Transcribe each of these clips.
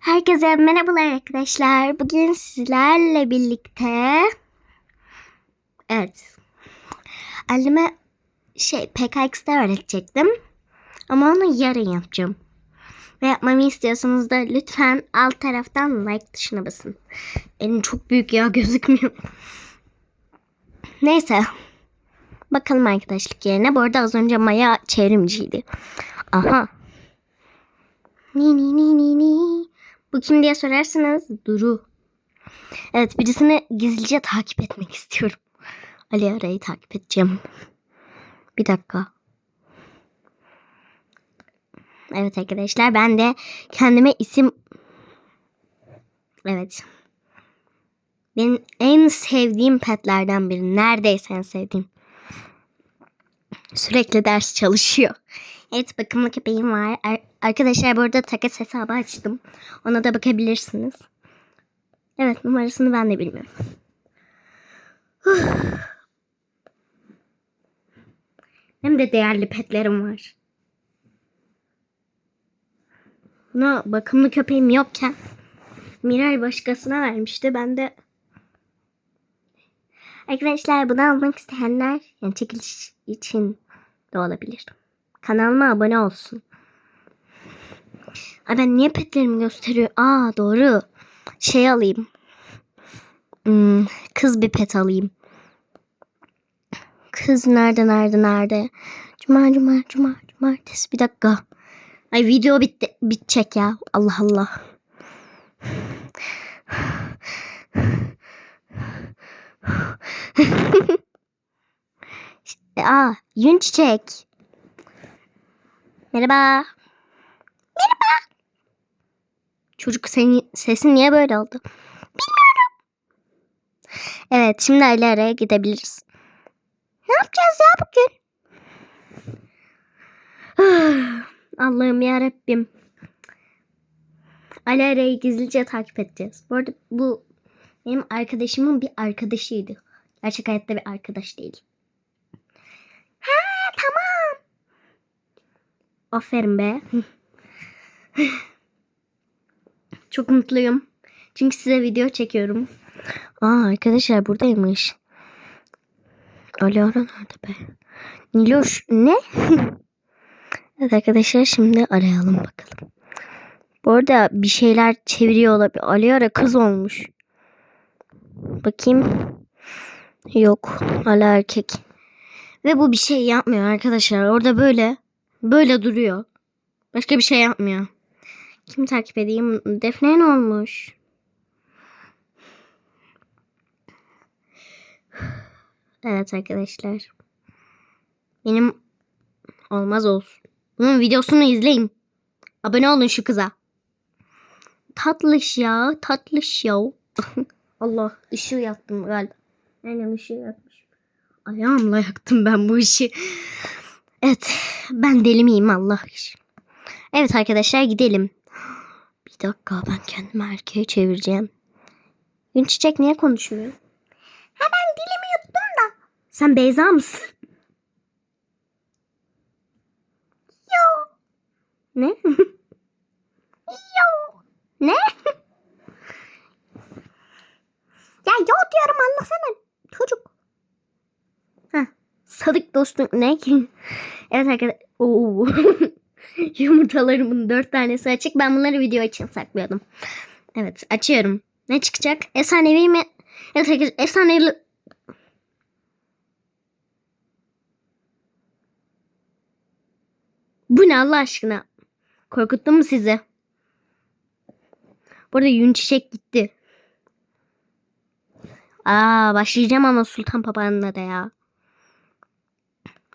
Herkese merhabalar arkadaşlar. Bugün sizlerle birlikte evet anneme şey PKX'de öğretecektim. Ama onu yarın yapacağım. Ve yapmamı istiyorsanız da lütfen alt taraftan like tuşuna basın. Elim çok büyük ya gözükmüyor. Neyse. Bakalım arkadaşlık yerine. Bu arada az önce Maya çevrimciydi. Aha. Ni ni ni ni ni. Bu kim diye sorarsanız Duru. Evet birisini gizlice takip etmek istiyorum. Ali Aray'ı takip edeceğim. Bir dakika. Evet arkadaşlar ben de kendime isim... Evet. Benim en sevdiğim petlerden biri. Neredeyse en sevdiğim. Sürekli ders çalışıyor. Evet bakımlı köpeğim var. Ar- arkadaşlar bu arada takas hesabı açtım. Ona da bakabilirsiniz. Evet numarasını ben de bilmiyorum. Hem de değerli petlerim var. Buna bakımlı köpeğim yokken Miray başkasına vermişti. Ben de Arkadaşlar bunu almak isteyenler yani çekiliş için de olabilir. Kanalıma abone olsun. Ay ben niye petlerimi gösteriyor? Aa doğru. Şey alayım. Hmm, kız bir pet alayım. Kız nerede nerede nerede? Cuma cuma cuma cumartesi bir dakika. Ay video bitti bitecek ya. Allah Allah. Aa, yün çiçek. Merhaba. Merhaba. Çocuk senin sesin niye böyle oldu? Bilmiyorum. Evet, şimdi Ali araya gidebiliriz. Ne yapacağız ya bugün? Allah'ım ya Rabbim. Ali arayı gizlice takip edeceğiz. Bu arada bu benim arkadaşımın bir arkadaşıydı. Gerçek hayatta bir arkadaş değil. Ha tamam. Aferin be. Çok mutluyum. Çünkü size video çekiyorum. Aa arkadaşlar buradaymış. Ali Ara nerede be? Niloş ne? evet arkadaşlar şimdi arayalım bakalım. Bu arada bir şeyler çeviriyor olabilir. Ali Ara kız olmuş. Bakayım. Yok. Hala erkek. Ve bu bir şey yapmıyor arkadaşlar. Orada böyle böyle duruyor. Başka bir şey yapmıyor. Kim takip edeyim? Defne ne olmuş? Evet arkadaşlar. Benim olmaz olsun. Bunun videosunu izleyin. Abone olun şu kıza. Tatlış ya. Tatlış ya. Allah ışığı yaktım galiba. Aynen ışığı yakmışım. Ayağımla yaktım ben bu işi. Evet ben deli miyim Allah için. Evet arkadaşlar gidelim. Bir dakika ben kendimi erkeğe çevireceğim. Gün Çiçek niye konuşmuyor? Ha ben dilimi yuttum da. Sen Beyza mısın? Yo. Ne? Yo. Ne? Ya yo diyorum anlasana. Sadık dostum ne evet arkadaşlar. Oo. Yumurtalarımın dört tanesi açık. Ben bunları video için saklıyordum. Evet açıyorum. Ne çıkacak? Efsanevi mi? Evet arkadaşlar efsanevi... Bu ne Allah aşkına? Korkuttum mu sizi? Bu arada yün çiçek gitti. Aa başlayacağım ama Sultan Papağan'la da ya.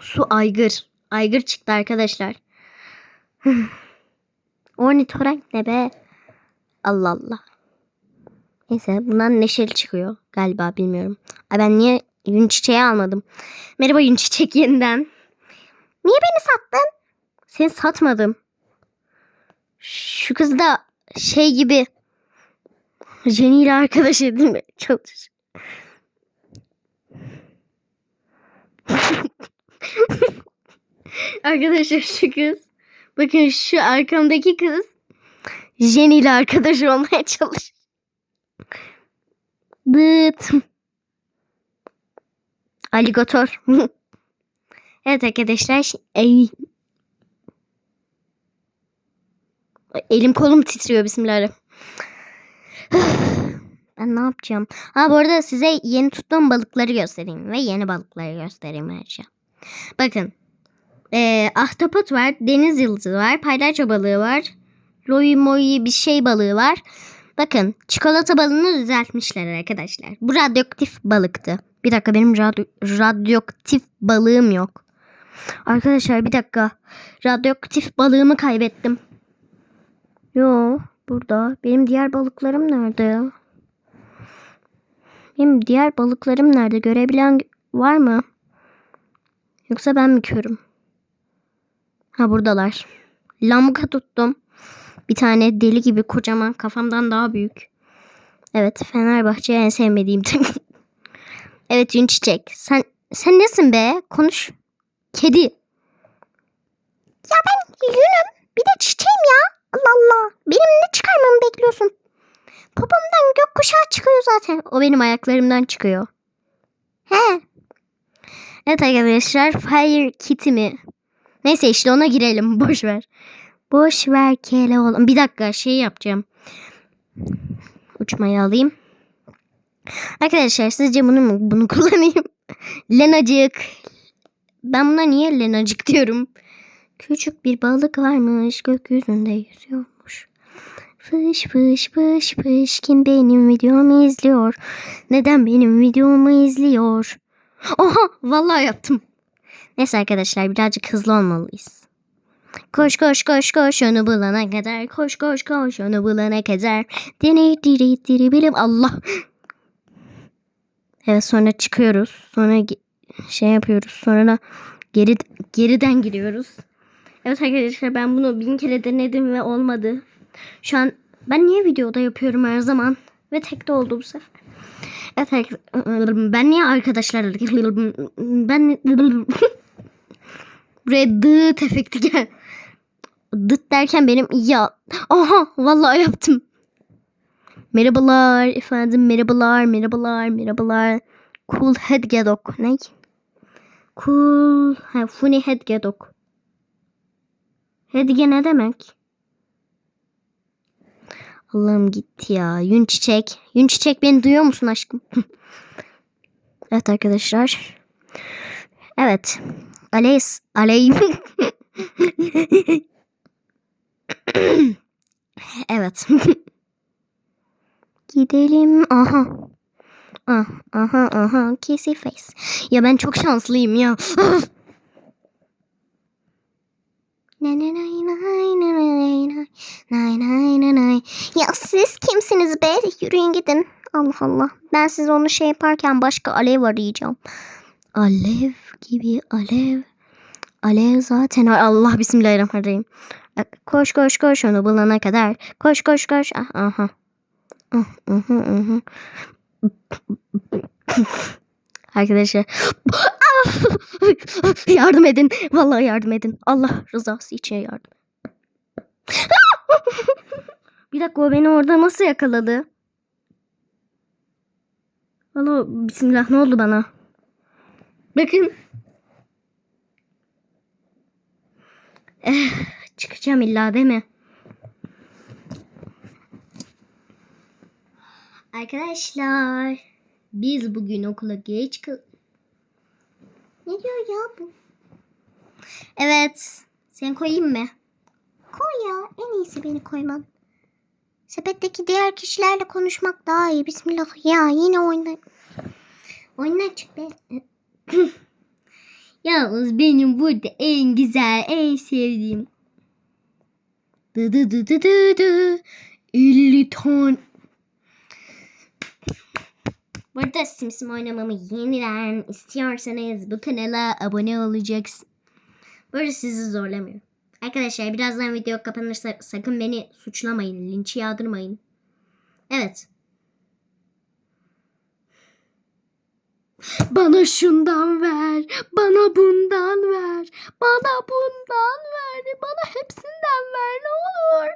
Su aygır. Aygır çıktı arkadaşlar. Ornitorenk ne be? Allah Allah. Neyse bundan neşeli çıkıyor galiba bilmiyorum. Ay ben niye yün çiçeği almadım? Merhaba yün çiçek yeniden. Niye beni sattın? Seni satmadım. Şu kız da şey gibi Jenny ile arkadaş edilmeye çalışıyor. Arkadaşlar şu kız. Bakın şu arkamdaki kız Jenny ile arkadaş olmaya çalış. Dıt. Aligatör. evet arkadaşlar. Ey. Elim kolum titriyor bismillahirrahmanirrahim. Ben ne yapacağım? Ha bu arada size yeni tuttuğum balıkları göstereyim ve yeni balıkları göstereyim ayrıca. Bakın. Ee, ahtapot var, deniz yıldızı var, palyaço balığı var, Loi moi bir şey balığı var. Bakın çikolata balığını düzeltmişler arkadaşlar. Bu radyoaktif balıktı. Bir dakika benim radyo, radyoaktif balığım yok. Arkadaşlar bir dakika. Radyoaktif balığımı kaybettim. Yo burada. Benim diğer balıklarım nerede? Benim diğer balıklarım nerede? Görebilen var mı? Yoksa ben mi körüm? Ha buradalar. Lambuka tuttum. Bir tane deli gibi kocaman kafamdan daha büyük. Evet Fenerbahçe en sevmediğim takım. evet Yün Çiçek. Sen sen nesin be? Konuş. Kedi. Ya ben yünüm. Bir de çiçeğim ya. Allah Allah. Benim ne çıkarmamı bekliyorsun? Popomdan gökkuşağı çıkıyor zaten. O benim ayaklarımdan çıkıyor. He. Evet arkadaşlar Fire Kitty Neyse işte ona girelim. Boş ver. Boş ver kele oğlum. Bir dakika şey yapacağım. Uçmayı alayım. Arkadaşlar sizce bunu mu bunu kullanayım? Lenacık. Ben buna niye Lenacık diyorum? Küçük bir balık varmış gökyüzünde yüzüyormuş. Fış fış fış fış kim benim videomu izliyor? Neden benim videomu izliyor? Oha vallahi yaptım. Neyse arkadaşlar birazcık hızlı olmalıyız. Koş koş koş koş onu bulana kadar. Koş koş koş onu bulana kadar. Diri diri diri bilim Allah. Evet sonra çıkıyoruz. Sonra şey yapıyoruz. Sonra geri geriden giriyoruz. Evet arkadaşlar ben bunu bin kere denedim ve olmadı. Şu an ben niye videoda yapıyorum her zaman? Ve tek de oldu bu sefer. Evet ben niye arkadaşlar ben buraya dıt efekti gel. Dıt derken benim ya aha vallahi yaptım. Merhabalar efendim merhabalar merhabalar merhabalar. Cool head gedok ne? Cool ha, funny head gedok. Headge ne demek? Allah'ım gitti ya. Yün çiçek. Yün çiçek beni duyuyor musun aşkım? evet arkadaşlar. Evet. Aleys. Aley. evet. Gidelim. Aha. Ah, aha aha. Kissy face. Ya ben çok şanslıyım ya. Ya siz kimsiniz be? Yürüyün gidin. Allah Allah. Ben size onu şey yaparken başka alev arayacağım. Alev gibi alev. Alev zaten. Allah bismillahirrahmanirrahim. Koş koş koş onu bulana kadar. Koş koş koş. Ah, aha. Ah, aha, aha. Arkadaşlar yardım edin. Vallahi yardım edin. Allah rızası için yardım. Bir dakika o beni orada nasıl yakaladı? Allah bismillah ne oldu bana? Bakın. Eh, çıkacağım illa değil mi? Arkadaşlar biz bugün okula geç kal... Ne diyor ya bu? Evet. Sen koyayım mı? Koy ya. En iyisi beni koyman. Sepetteki diğer kişilerle konuşmak daha iyi. Bismillah. Ya yine oyna. Oyna çık be. Yalnız benim burada en güzel, en sevdiğim. Dı dı dı dı dı dı. 50 ton. Burada simsim oynamamı yeniden istiyorsanız bu kanala abone olacaksın. Böyle sizi zorlamıyorum. Arkadaşlar birazdan video kapanırsa sakın beni suçlamayın. Linç yağdırmayın. Evet. Bana şundan ver. Bana bundan ver. Bana bundan ver. Bana hepsinden ver ne olur.